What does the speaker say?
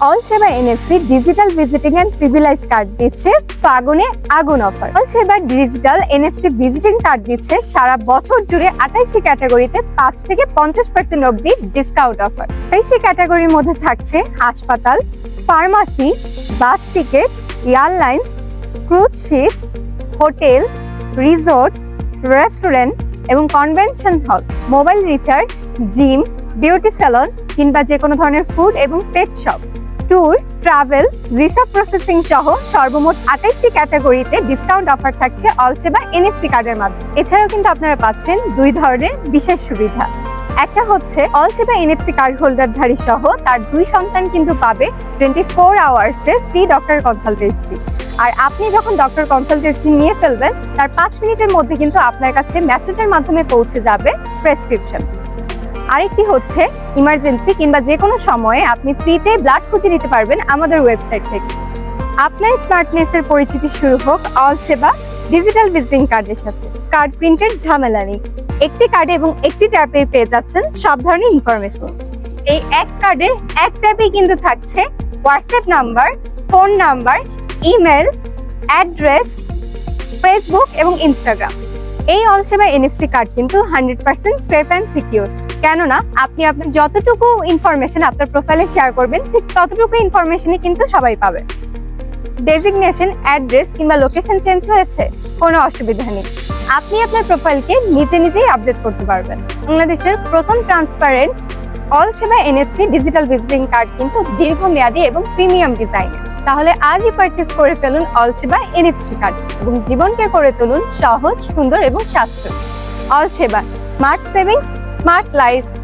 All Sheba NFC digital visiting and privilege card দিচ্ছে ফাগুনে আগুন offer. All Sheba digital NFC visiting card দিচ্ছে সারা বছর জুড়ে আঠাইশটি ক্যাটাগরিতে পাঁচ থেকে পঞ্চাশ পার্সেন্ট অব্দি ডিসকাউন্ট অফার আঠাইশটি ক্যাটাগরির মধ্যে থাকছে হাসপাতাল pharmacy bus ticket airlines cruise ship hotel resort restaurant এবং convention hall mobile recharge gym beauty salon কিংবা যে কোনো ধরনের ফুড এবং pet shop tour travel visa processing সহ সর্বমোট আঠাইশটি ক্যাটাগরিতে ডিসকাউন্ট অফার থাকছে অলসেবা এনএফসি কার্ডের মাধ্যমে। এছাড়াও কিন্তু আপনারা পাচ্ছেন দুই ধরনের বিশেষ সুবিধা। একটা হচ্ছে অলসেবা এনএফসি কার্ড হোল্ডারধারী সহ তার দুই সন্তান কিন্তু পাবে টোয়েন্টি ফোর আওয়ার্সে ফ্রি ডক্টর কনসালটেন্সি আর আপনি যখন ডক্টর কনসালটেন্সি নিয়ে ফেলবেন, তার পাঁচ মিনিটের মধ্যে কিন্তু আপনার কাছে মেসেজের মাধ্যমে পৌঁছে যাবে প্রেসক্রিপশন আরেকটি হচ্ছে ইমার্জেন্সি কিংবা যে কোনো সময়ে আপনি ফ্রিতে ব্লাড খুঁজে নিতে পারবেন আমাদের ওয়েবসাইট থেকে। আপনার স্মার্টনেসের পরিচিতি শুরু হোক অল সেবা ডিজিটাল ভিজিটিং কার্ডের সাথে। কার্ড প্রিন্টের ঝামেলা নেই। একটি কার্ডে এবং একটি ট্যাপে পেয়ে যাচ্ছেন সব ধরনের ইনফরমেশন এই এক কার্ডে এক ট্যাপেই কিন্তু থাকছে WhatsApp number phone number email address Facebook এবং ইনস্টাগ্রাম এই অলসেবা এনএফসি কার্ড কিন্তু hundred percent safe and secure কেননা আপনি আপনার যতটুকু ইনফরমেশন আপনার প্রোফাইলে শেয়ার করবেন, ঠিক ততটুকু ইনফরমেশনই কিন্তু সবাই পাবে। ডেজিগনেশন অ্যাড্রেস কিংবা লোকেশন চেঞ্জ হয়েছে, কোনো অসুবিধা নেই। আপনি আপনার প্রোফাইলকে নিজে নিজেই আপডেট করতে পারবেন। বাংলাদেশের প্রথম transparent all Sheba NFC digital visiting card কিন্তু দীর্ঘমেয়াদী এবং প্রিমিয়াম ডিজাইনের তাহলে আজই পারচেস করে ফেলুন অল সেবা এনএফসি কার্ড এবং জীবনকে করে তুলুন সহজ, সুন্দর এবং সাশ্রয়ী অল সেবা স্মার্ট সেভিংস স্মার্ট লাইফ